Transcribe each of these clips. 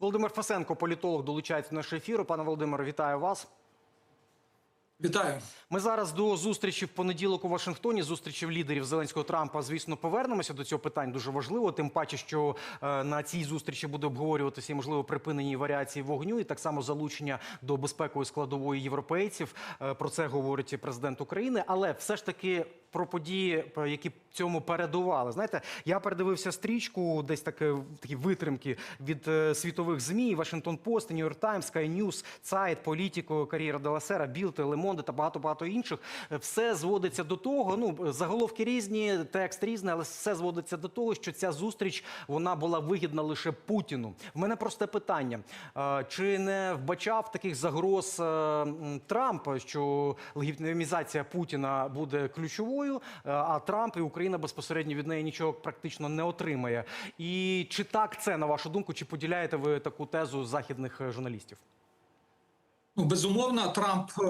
Володимир Фасенко, політолог, долучається до нашого ефіру. Пане Володимире, вітаю вас. Вітаю. Ми зараз до зустрічі в понеділок у Вашингтоні, зустрічі в лідерів Зеленського Трампа. Звісно, повернемося до цього питань. Дуже важливо. Тим паче, що е, на цій зустрічі буде обговорюватися і можливо припинені варіації вогню, і так само залучення до безпекової складової європейців. Е, про це говорить і президент України. Але все ж таки про події, е, які цьому передували. Знаєте, я передивився стрічку, десь таке такі витримки від е, світових змі: Вашингтон Пост, Нью-Йорк Таймс, Sky News, Цайт, Політіко, Кар'єра Деласера, Білд, Лемонде та багато багато інших. Е, Все зводиться до того. Ну заголовки різні, текст різний, але все зводиться до того, що ця зустріч вона була вигідна лише Путіну. В мене просте питання: Е, чи не вбачав таких загроз е, Трамп, що легітимізація Путіна буде ключовою, е, а Трамп і Україна безпосередньо від неї нічого практично не отримає. І чи так це на вашу думку, чи поділяєте ви таку тезу західних е, журналістів? Ну, безумовно, Трамп е,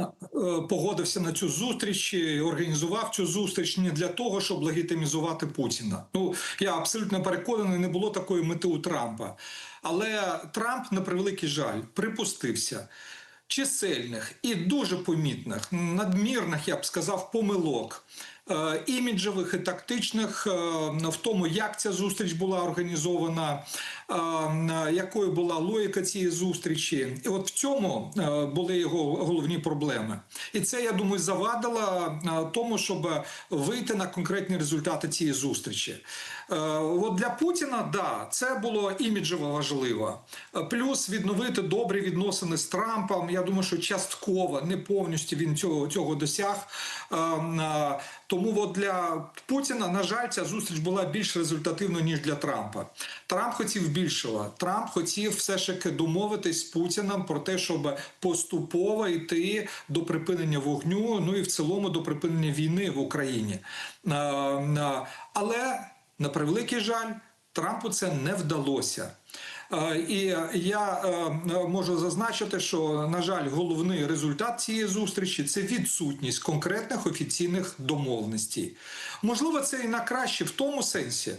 е, погодився на цю зустріч, і організував цю зустріч не для того, щоб легітимізувати Путіна. Ну я абсолютно переконаний, не було такої мети у Трампа. Але Трамп, на превеликий жаль, припустився чисельних і дуже помітних, надмірних, я б сказав, помилок. Е, Іміджевих і тактичних е, в тому, як ця зустріч була організована, е, якою була логіка цієї зустрічі, і от в цьому були його головні проблеми. І це я думаю завадило тому, щоб вийти на конкретні результати цієї зустрічі. От для Путіна, да, це було іміджево важливо. Плюс відновити добрі відносини з Трампом. Я думаю, що частково, не повністю він цього, цього досяг. Тому от для Путіна, на жаль, ця зустріч була більш результативною, ніж для Трампа. Трамп хотів більшого. Трамп хотів все ж таки домовитись з Путіним про те, щоб поступово йти до припинення вогню, ну і в цілому до припинення війни в Україні. Е, е, Але на превеликий жаль, Трампу це не вдалося. Е, І я е, можу зазначити, що на жаль, головний результат цієї зустрічі це відсутність конкретних офіційних домовленостей. Можливо, це і на краще в тому сенсі,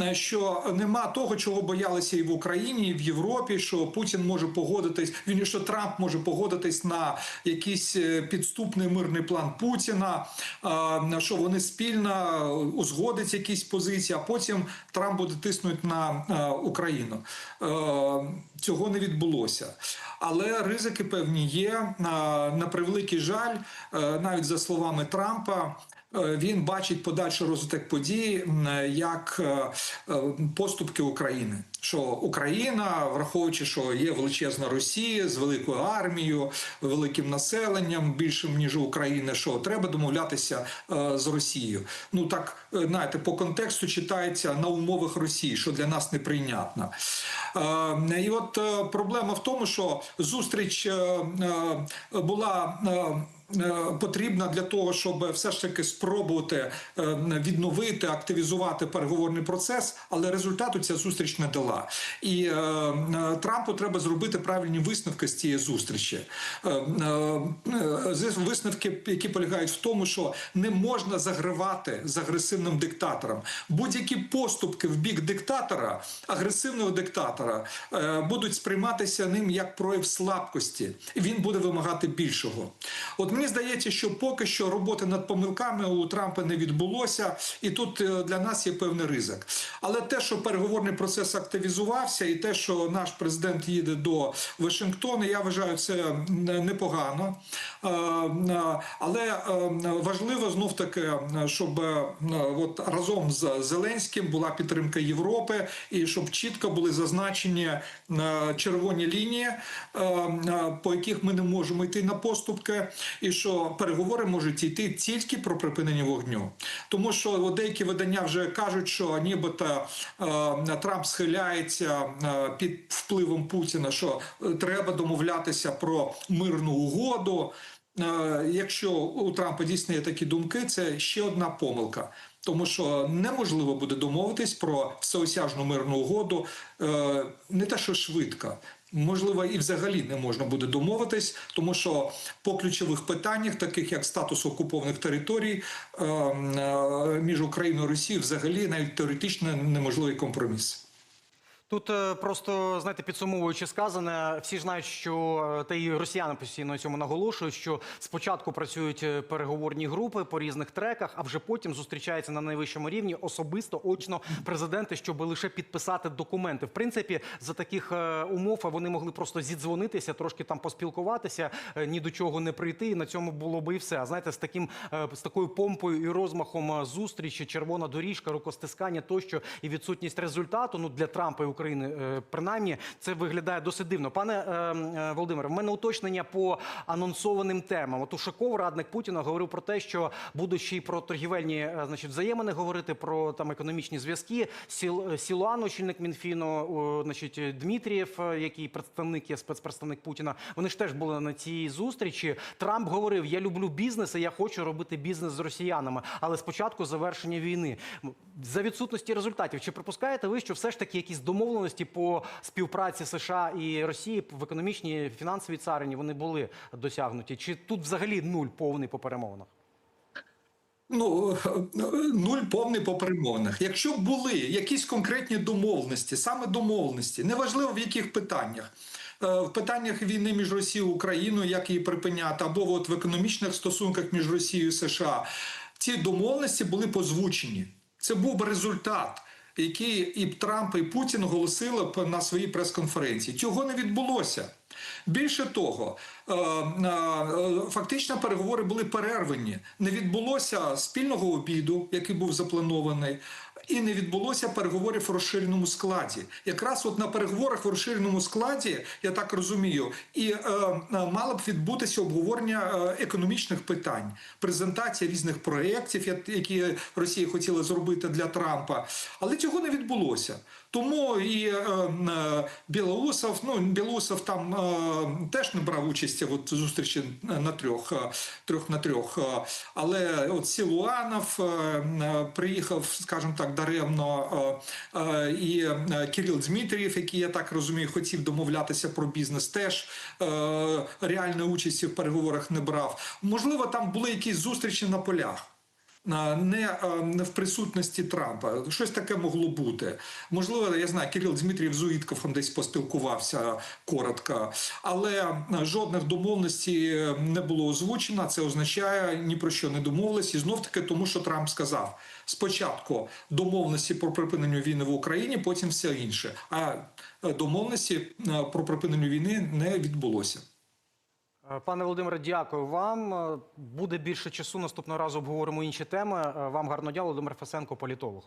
е, що нема того, чого боялися і в Україні, і в Європі, що Путін може погодитись, він що Трамп може погодитись на якийсь підступний мирний план Путіна, що вони спільно узгодять якісь позиції, а потім Трамп буде тиснути на Україну. Е, Цього не відбулося. Але ризики певні є. На, на превеликий жаль, е, навіть за словами Трампа. Е, Він бачить подальший розвиток подій як е, е, поступки України. Що Україна, враховуючи, що є величезна Росія з великою армією, великим населенням, більшим ніж у України, що треба домовлятися е, з Росією. Ну так знаєте, по контексту читається на умовах Росії, що для нас неприйнятно. І от проблема в тому, що зустріч була. Е, Потрібна для того, щоб все ж таки спробувати е, відновити, активізувати переговорний процес, але результату ця зустріч не дала. І е, Трампу треба зробити правильні висновки з цієї зустрічі. Висновки, які полягають в тому, що не можна загравати з агресивним диктатором. Будь-які поступки в бік диктатора, агресивного диктатора, будуть сприйматися ним як прояв слабкості, він буде вимагати більшого. От мені здається, що поки що роботи над помилками у Трампа не відбулося, і тут е, для нас є певний ризик. Але те, що переговорний процес активізувався, і те, що наш президент їде до Вашингтона, я вважаю, це непогано. Е, е, Але важливо знов таки, щоб от разом з Зеленським була підтримка Європи, і щоб чітко були зазначені червоні лінії, по яких ми не можемо йти на поступки, і що переговори можуть йти тільки про припинення вогню. Тому що деякі видання вже кажуть, що нібито е, Трамп схиляється е, під впливом Путіна, що е, треба домовлятися про мирну угоду. Е, Якщо у Трампа дійсно є такі думки, це ще одна помилка. Тому що неможливо буде домовитись про всеосяжну мирну угоду е, не те, що швидко, можливо, і взагалі не можна буде домовитись, тому що по ключових питаннях, таких як статус окупованих територій, е, е, між Україною і Росією, взагалі навіть теоретично неможливий компроміс. Тут е, просто знаєте, підсумовуючи сказане, всі знають, що е, та і росіяни постійно цьому наголошують, що спочатку працюють е, переговорні групи по різних треках, а вже потім зустрічаються на найвищому рівні особисто очно президенти, щоб лише підписати документи. В принципі, за таких умов вони могли просто зідзвонитися, трошки там поспілкуватися, ні до чого не прийти. І на цьому було би і все. А знаєте, з таким з такою помпою і розмахом зустрічі, червона доріжка, рукостискання тощо і відсутність результату. Ну для Трампа і України, е, принаймні, це виглядає досить дивно. Пане е, е, Володимире, в мене уточнення по анонсованим темам. От Ушаков, радник Путіна, говорив про те, що ще й про торгівельні значить, взаємини говорити, про там економічні зв'язки. Сіл Сілуан, очільник Мінфіну, значить Дмитрієв, який представник є спецпредставник Путіна. Вони ж теж були на цій зустрічі. Трамп говорив: Я люблю бізнес, і я хочу робити бізнес з росіянами, але спочатку завершення війни. За відсутності результатів, чи припускаєте ви, що все ж таки якісь домовленості по співпраці США і Росії в економічній фінансовій царині вони були досягнуті? Чи тут взагалі нуль повний по перемовинах? Ну, нуль повний по перемовинах. Якщо були якісь конкретні домовленості, саме домовленості, неважливо в яких питаннях. Е, В питаннях війни між Росією і Україною, як її припиняти, або от в економічних стосунках між Росією і США, ці домовленості були позвучені. Це був результат, який і Трамп, і Путін оголосили на своїй прес-конференції. Цього не відбулося. Більше того, е, е, фактично переговори були перервані. Не відбулося спільного обіду, який був запланований. І не відбулося переговорів в розширеному складі. Якраз от на переговорах в розширеному складі, я так розумію, і е, е, мало б відбутися обговорення е, економічних питань, презентація різних проєктів, які Росія хотіла зробити для Трампа. Але цього не відбулося. Тому і е, е, Білоусов, ну Білоусов там е, теж не брав участі в зустрічі на трьох, е, трьох на трьох. Але от Сілуанов е, приїхав, скажімо так, даремно, е, е, і е, Кирил Дмитрієв, який я так розумію, хотів домовлятися про бізнес, теж реальної участі в переговорах не брав. Можливо, там були якісь зустрічі на полях. Не, в присутності Трампа. Щось таке могло бути. Можливо, я знаю, Кирил Дмитрієв з десь поспілкувався коротко, але жодних домовленостей е, не було озвучено. Це означає ні про що не домовились. І знов таки тому, що Трамп сказав: спочатку домовленості про припинення війни в Україні, потім все інше. А е, домовленості е, про припинення війни не відбулося. Е, Пане Володимире, дякую вам. Е, Буде більше часу. Наступного разу обговоримо інші теми. Е, Вам гарно дякую, Володимир Фесенко, політолог.